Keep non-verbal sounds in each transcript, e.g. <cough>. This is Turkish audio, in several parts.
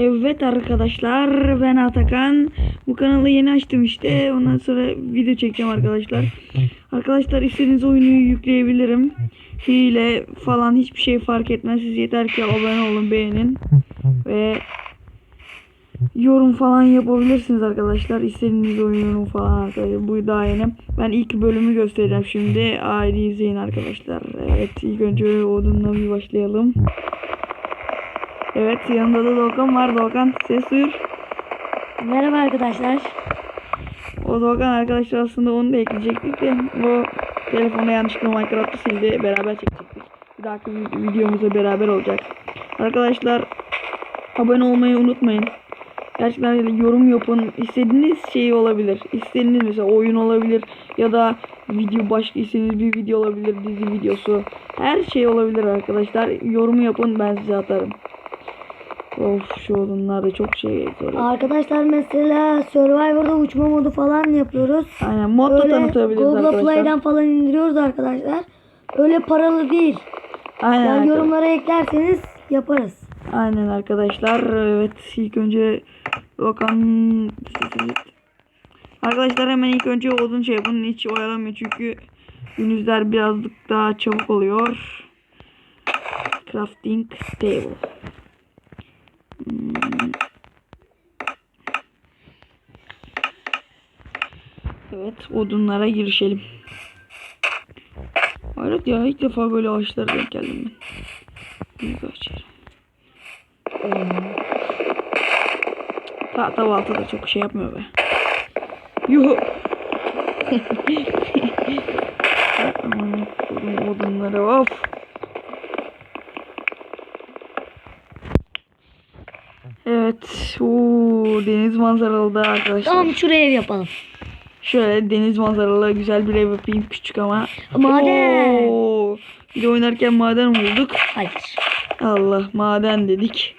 Evet arkadaşlar ben Atakan. Bu kanalı yeni açtım işte. Ondan sonra video çekeceğim arkadaşlar. Arkadaşlar istediğiniz oyunu yükleyebilirim. Hile falan hiçbir şey fark etmez. Siz yeter ki abone olun beğenin. Ve yorum falan yapabilirsiniz arkadaşlar. İstediğiniz oyunu falan arkadaşlar. Bu daha yeni. Ben ilk bölümü göstereceğim şimdi. Haydi izleyin arkadaşlar. Evet ilk önce odunla bir başlayalım. Evet yanında da Doğukan var. Doğukan ses duyur. Merhaba arkadaşlar. O Doğukan arkadaşlar aslında onu da ekleyecektik de o telefonda yanlışlıkla Minecraft'ı sildi. Beraber çekecektik. Bir dahaki vid- videomuzda beraber olacak. Arkadaşlar abone olmayı unutmayın. Gerçekten yorum yapın. İstediğiniz şey olabilir. İstediğiniz mesela oyun olabilir ya da video başka istediğiniz bir video olabilir, dizi videosu. Her şey olabilir arkadaşlar. Yorum yapın ben size atarım. Of şu odunlar da çok şey zor. Arkadaşlar mesela Survivor'da uçma modu falan yapıyoruz. Aynen mod da tanıtabiliriz Google arkadaşlar. Play'den falan indiriyoruz arkadaşlar. Öyle paralı değil. Aynen, Yani yorumlara eklerseniz yaparız. Aynen arkadaşlar. Evet ilk önce Okan Arkadaşlar hemen ilk önce odun şey yapın. Hiç oyalamıyor çünkü günüzler birazcık daha çabuk oluyor. Crafting table. Evet odunlara girişelim. Evet ya ilk defa böyle ağaçlara denk geldim ben. Büyük ağaçlar. Tahta balta da çok şey yapmıyor be. Yuhu. <laughs> Odunları of. Evet. Oo, deniz manzaralı da arkadaşlar. Tamam şuraya ev yapalım. Şöyle deniz manzaralı güzel bir ev yapayım küçük ama. Maden. Oo, bir de oynarken maden bulduk. Hayır. Allah maden dedik.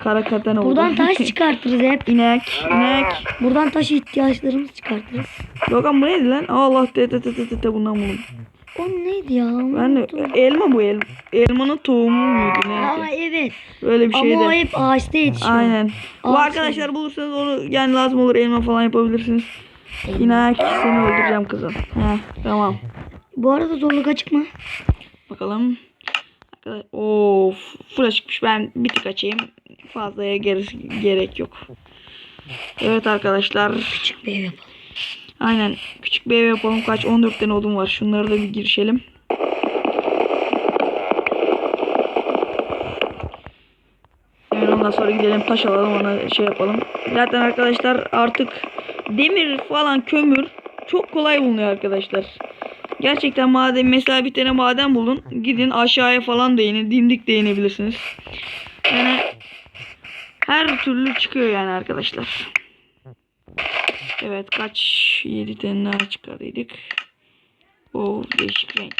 Kara katan oldu. Buradan taş <laughs> çıkartırız hep. İnek, inek. Buradan taş ihtiyaçlarımızı çıkartırız. Logan bu neydi lan? Allah te te te te te bundan buldum. O neydi ya? Ben de elma bu el. Elmanın tohumu muydu Aa neydi? evet. Böyle bir şeydi. Ama o hep ağaçta yetişiyor. Aynen. Bu Ağaç arkadaşlar bulursanız onu yani lazım olur elma falan yapabilirsiniz. İnek seni öldüreceğim kızım. Heh, tamam. Bu arada zorluk açık mı? Bakalım. Of, full açıkmış. Ben bir tık açayım. Fazlaya gerek, gerek yok. Evet arkadaşlar. Küçük bir ev yapalım. Aynen. Küçük bir ev yapalım. Kaç? 14 tane odun var. Şunları da bir girişelim. Yani ondan sonra gidelim taş alalım ona şey yapalım. Zaten arkadaşlar artık demir falan kömür çok kolay bulunuyor arkadaşlar. Gerçekten maden mesela bir tane maden bulun. Gidin aşağıya falan da inin. Dimdik de inebilirsiniz. Yani her türlü çıkıyor yani arkadaşlar. Evet kaç 7 tane daha çıkardıydık. O değişik renk.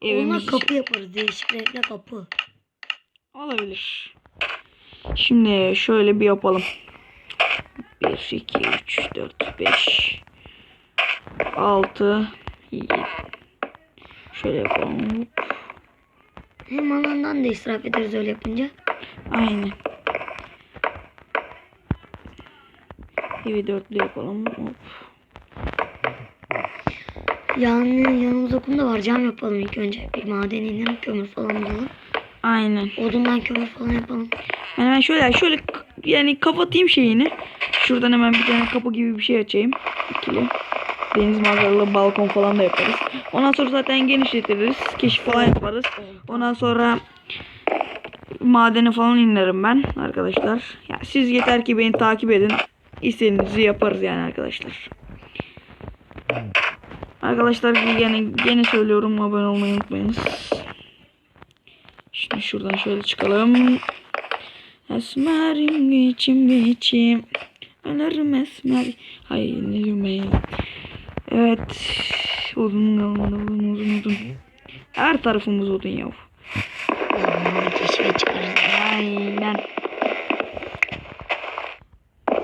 Ona Evimiz kapı yaparız. Değişik renkli kapı. olabilir. Şimdi şöyle bir yapalım. 1 2 3 4 5 6 7 Şöyle yapalım. Hem alandan da israf ederiz öyle yapınca. Aynen. Evi dörtlü yapalım. Hop. Yani yanımızda kum da var. Cam yapalım ilk önce. Bir maden inelim. Kömür falan bulalım. Aynen. Odundan kömür falan yapalım. Yani ben şöyle şöyle yani kapatayım şeyini. Şuradan hemen bir tane kapı gibi bir şey açayım. İkili. Deniz manzaralı balkon falan da yaparız. Ondan sonra zaten genişletiriz. Keşif falan yaparız. Ondan sonra madene falan inerim ben arkadaşlar. Ya siz yeter ki beni takip edin. İstediğinizi yaparız yani arkadaşlar. Arkadaşlar yani gene söylüyorum abone olmayı unutmayınız. Şimdi şuradan şöyle çıkalım. Esmerim içim içim. Ölürüm esmer. Hayır yürümeyin. Evet. Odun odun odun odun odun. Her tarafımız odun yav. Aynen.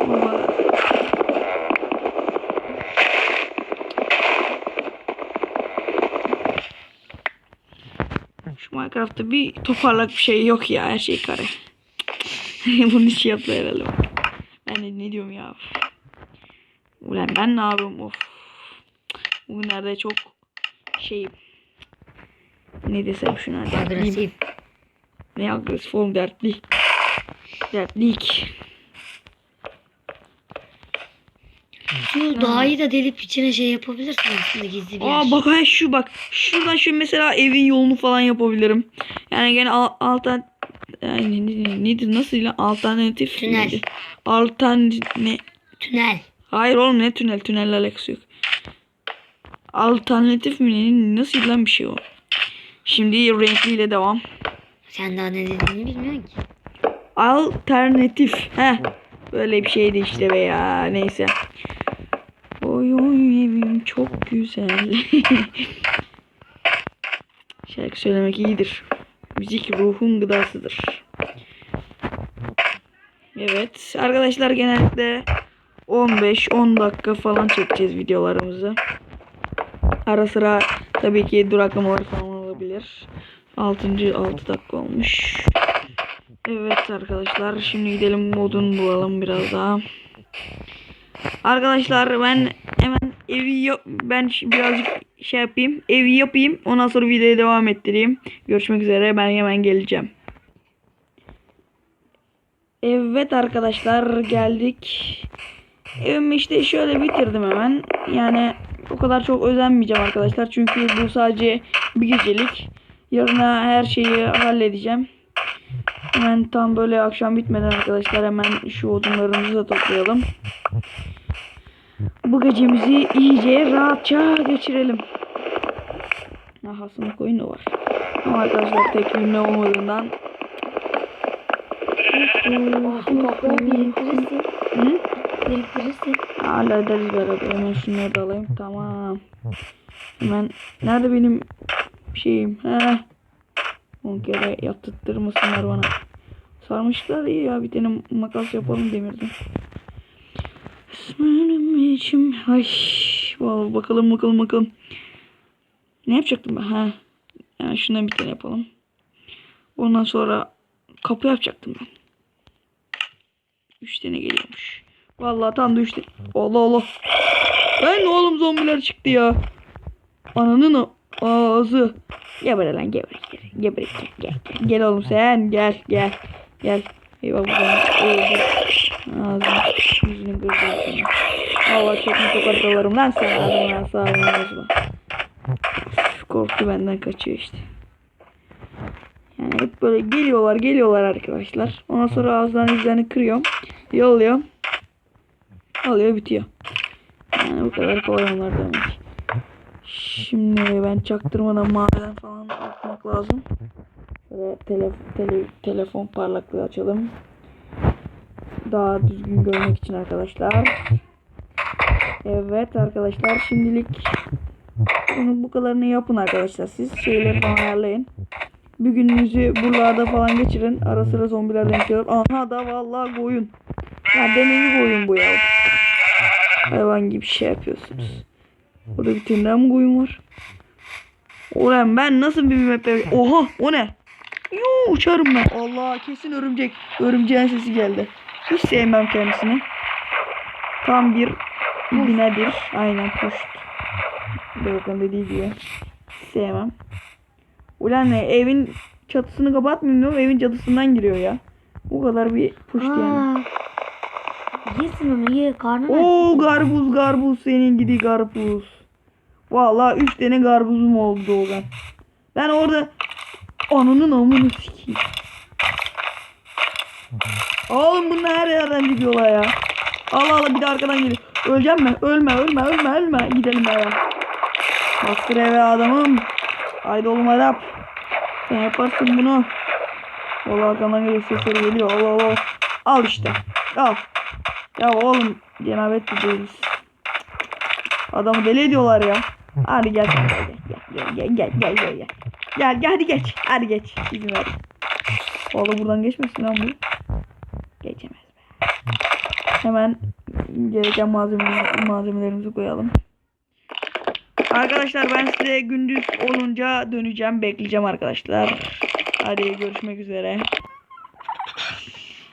Baba. Şu Minecraft'ta bir toparlak bir şey yok ya. Her şey kare. <laughs> Bunun işi yaptı herhalde. Ben de ne diyorum ya. Ulan ben ne yapıyorum of. Bugünlerde çok şey ne desem şuna dertliyim. Agresif. Ne agresif oğlum dertli. Dertlik. Şu dağı da delip içine şey yapabilirsin aslında gizli bir yer. Aa bak ha şu bak. Şuradan şu mesela evin yolunu falan yapabilirim. Yani gene al, altan yani ne, ne, nedir nasıl lan alternatif Tünel. neydi? Ne? Tünel. Hayır oğlum ne tünel tünelle alakası yok. Alternatif mi ne? Nasıl lan bir şey o? Şimdi renkliyle devam. Sen daha ne dediğini bilmiyorsun ki. Alternatif. He. Böyle bir şeydi işte be ya. Neyse. Oy oy evim çok güzel. <laughs> Şarkı söylemek iyidir. Müzik ruhun gıdasıdır. Evet. Arkadaşlar genellikle 15-10 dakika falan çekeceğiz videolarımızı. Ara sıra tabii ki duraklamalar falan olabilir. 6. 6 dakika olmuş. Evet arkadaşlar şimdi gidelim modunu bulalım biraz daha. Arkadaşlar ben evi yap ben birazcık şey yapayım. Evi yapayım. Ondan sonra videoya devam ettireyim. Görüşmek üzere. Ben hemen geleceğim. Evet arkadaşlar geldik. Evimi işte şöyle bitirdim hemen. Yani o kadar çok özenmeyeceğim arkadaşlar. Çünkü bu sadece bir gecelik. Yarına her şeyi halledeceğim. Hemen tam böyle akşam bitmeden arkadaşlar hemen şu odunlarımızı da toplayalım. Bu gecemizi iyice rahatça geçirelim. Aha sınıf oyunu var. Ama arkadaşlar tek cümle olmadığından? Biriktirirsin. hallederiz beraber. Hemen şunları da alayım. Tamam. Hemen nerede benim şeyim? He. 10 kere yaptırtırmasınlar bana. Sarmışlar iyi ya. Bir tane makas yapalım demirden. İçim. Ay. Vallahi bakalım bakalım bakalım. Ne yapacaktım ben? Ha. Yani şundan bir tane yapalım. Ondan sonra kapı yapacaktım ben. 3 tane geliyormuş. Vallahi tam da 3 tane. Allah Allah. Ben oğlum zombiler çıktı ya. Ananın ağzı. Geber lan. Geber, geber gel, gel, gel. Gel oğlum sen gel gel. Gel. Eyvah bu zaman öldü. Ağzını yüzünü kırdı. seni. Allah çok mu tokatlarım lan sen ağzına sağlığına. Üf, Korktu benden kaçıyor işte. Yani hep böyle geliyorlar geliyorlar arkadaşlar. Ondan sonra ağızlarını yüzlerini kırıyorum. Yolluyorum. Alıyor bitiyor. Yani bu kadar kolay onlar demek. Şimdi ben çaktırmadan maden falan atmak lazım. Şöyle tele, tele, telefon parlaklığı açalım. Daha düzgün görmek için arkadaşlar. Evet arkadaşlar şimdilik bunu bu kadarını yapın arkadaşlar. Siz şeyleri falan ayarlayın. Bir gününüzü buralarda falan geçirin. Ara sıra zombiler denk gelir. Aha da vallahi koyun. Ya deneyi koyun bu ya. Hayvan gibi şey yapıyorsunuz. Burada bir tane mı koyun var? Ulan ben nasıl bir map Oha o ne? Yoo uçarım ben. Allah kesin örümcek. Örümceğin sesi geldi. Hiç sevmem kendisini. Tam bir binedir. Aynen puşt. Doğukan dediği gibi. Sevmem. Ulan ne evin çatısını kapatmıyor evin çatısından giriyor ya. Bu kadar bir puşt yani. Yesin onu ye. Karnın Oo garbuz garbuz senin gidi garbuz. Vallahi 3 tane garbuzum oldu Doğukan. Ben orada ananın amını sikeyim. Oğlum bunlar her yerden gidiyorlar ya. Allah Allah bir de arkadan geliyor. Öleceğim mi? Ölme ölme ölme ölme. Gidelim ya. Bastır eve adamım. Haydi oğlum hadi Sen yaparsın bunu. Vallahi arkadan geliyor sesleri geliyor. Allah Allah. Al işte. Al. Ya oğlum cenabet değiliz. Adamı deli ediyorlar ya. Hadi gel sen gel gel gel gel gel gel. Gel gel hadi geç. Hadi geç. İzin ver. Oğlum buradan geçmesin lan bu. Geçemez. Hemen gereken malzemeleri, malzemelerimizi koyalım. Arkadaşlar ben size gündüz olunca döneceğim. Bekleyeceğim arkadaşlar. Hadi görüşmek üzere.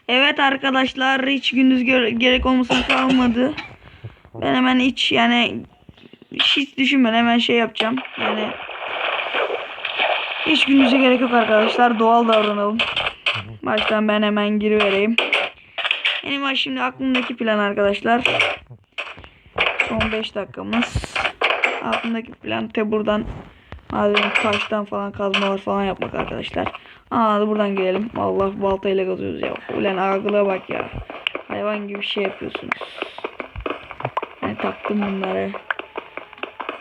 Evet arkadaşlar hiç gündüz gere- gerek olmasına kalmadı. Ben hemen hiç yani hiç düşünmeden hemen şey yapacağım. Yani hiç gündüze gerek yok arkadaşlar. Doğal davranalım. Baştan ben hemen girivereyim. Benim var şimdi aklımdaki plan arkadaşlar. Son 5 dakikamız. Aklımdaki plan te buradan madem taştan falan kazmalar falan yapmak arkadaşlar. Aa da buradan girelim. Allah baltayla kazıyoruz ya. Ulan ağırlığa bak ya. Hayvan gibi şey yapıyorsunuz. Ben taktım bunları.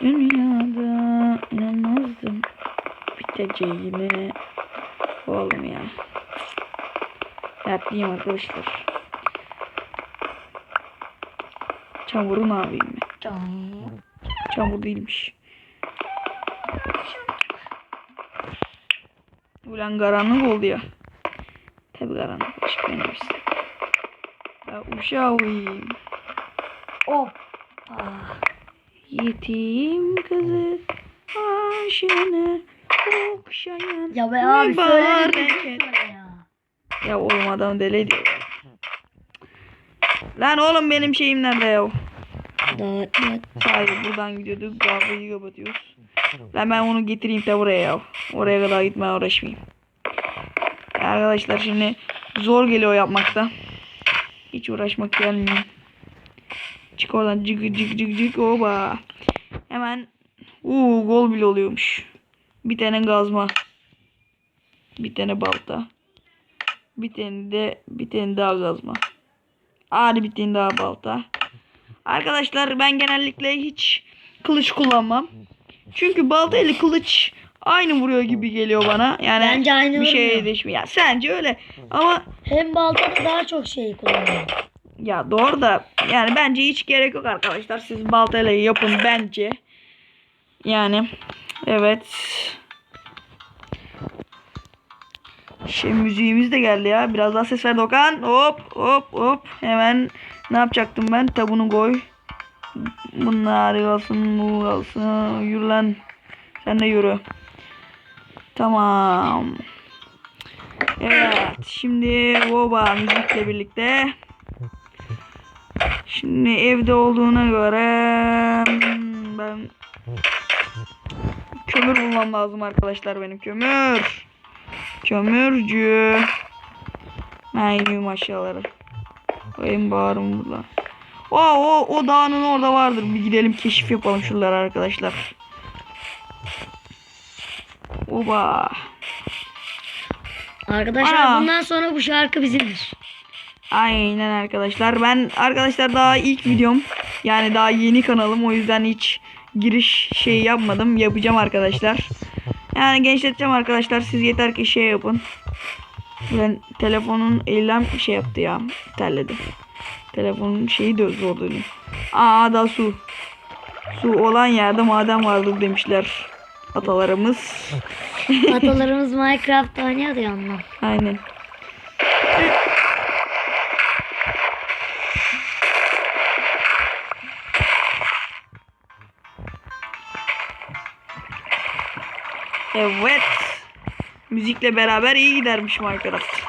Dünyada inanmazdım biteceğine. Oğlum ya. Dertliyim arkadaşlar. Çamurun abiyim mi? Çamur değilmiş. Ulan karanlık oldu ya. Tabi karanlık ışık benim işte. Ya uşağım. Hop. Yetim kızı aşığını okşayan Ya be abi ben ya. Ya oğlum adam deli ediyor. Lan oğlum benim şeyim nerede ya? Hayır buradan gidiyorduk. Kahveyi kapatıyoruz. Lan ben onu getireyim de buraya ya. Oraya kadar gitmeye uğraşmayayım. Ya arkadaşlar şimdi zor geliyor yapmakta. Hiç uğraşmak gelmiyor. Çık oradan cık cık cık cık oba. Hemen uuu gol bile oluyormuş. Bir tane gazma. Bir tane balta. Bir tane de bir tane daha gazma. Hadi bir tane daha balta. Arkadaşlar ben genellikle hiç kılıç kullanmam. Çünkü balta ile kılıç aynı vuruyor gibi geliyor bana. Yani Bence aynı bir şey değişmiyor. Ya sence öyle ama Hem baltada daha çok şey kullanıyor. Ya doğru da yani bence hiç gerek yok arkadaşlar. Siz baltayla yapın bence. Yani evet. Şey müziğimiz de geldi ya. Biraz daha ses ver Dokan. Hop hop hop. Hemen ne yapacaktım ben? Tabunu koy. Bunlar kalsın, bu kalsın. Yürü lan. Sen de yürü. Tamam. Evet. Şimdi Voba müzikle birlikte. Şimdi evde olduğuna göre hmm, ben kömür bulmam lazım arkadaşlar benim kömür. Kömürcü. Ben iniyorum aşağılara. Koyayım bağırım burada. O, o, o dağının orada vardır. Bir gidelim keşif yapalım şuralara arkadaşlar. Oba. Arkadaşlar Ana. bundan sonra bu şarkı bizimdir. Aynen arkadaşlar. Ben arkadaşlar daha ilk videom. Yani daha yeni kanalım. O yüzden hiç giriş şey yapmadım. Yapacağım arkadaşlar. Yani gençleteceğim arkadaşlar. Siz yeter ki şey yapın. Ben telefonun eylem şey yaptı ya. Terledi. Telefonun şeyi de zor dedim. Aa da su. Su olan yerde maden vardır demişler. Atalarımız. Atalarımız Minecraft oynuyordu ya ondan. Aynen. Evet. Müzikle beraber iyi gidermiş Minecraft.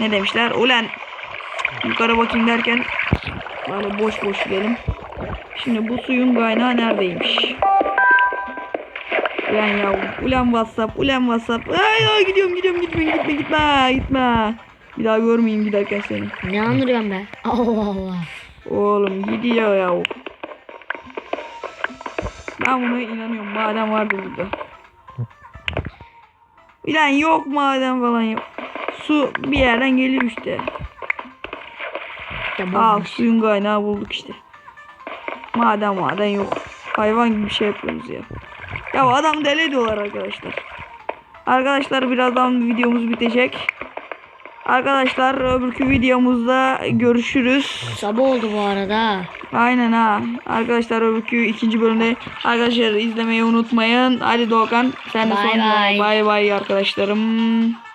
Ne demişler? Ulan yukarı bakayım derken böyle boş boş gidelim. Şimdi bu suyun kaynağı neredeymiş? Ulan yavrum. Ulan WhatsApp. Ulan WhatsApp. Ay, ay gidiyorum gidiyorum gitme gitme gitme gitme. Bir daha görmeyeyim giderken seni. Ne anlıyorum ben? Allah Allah. Oğlum gidiyor ya. Ben buna inanıyorum. Maden vardır burada. Ulan yok maden falan yok. Su bir yerden geliyor işte. Al Tamam. suyun kaynağı bulduk işte. Maden maden yok. Hayvan gibi bir şey yapıyoruz ya. Ya adam deli ediyorlar arkadaşlar. Arkadaşlar birazdan videomuz bitecek. Arkadaşlar öbürkü videomuzda görüşürüz. Sabah oldu bu arada. Aynen ha. Arkadaşlar öbürkü ikinci bölümde arkadaşlar izlemeyi unutmayın. Hadi Doğukan sen de Bay son bay. bay bay arkadaşlarım.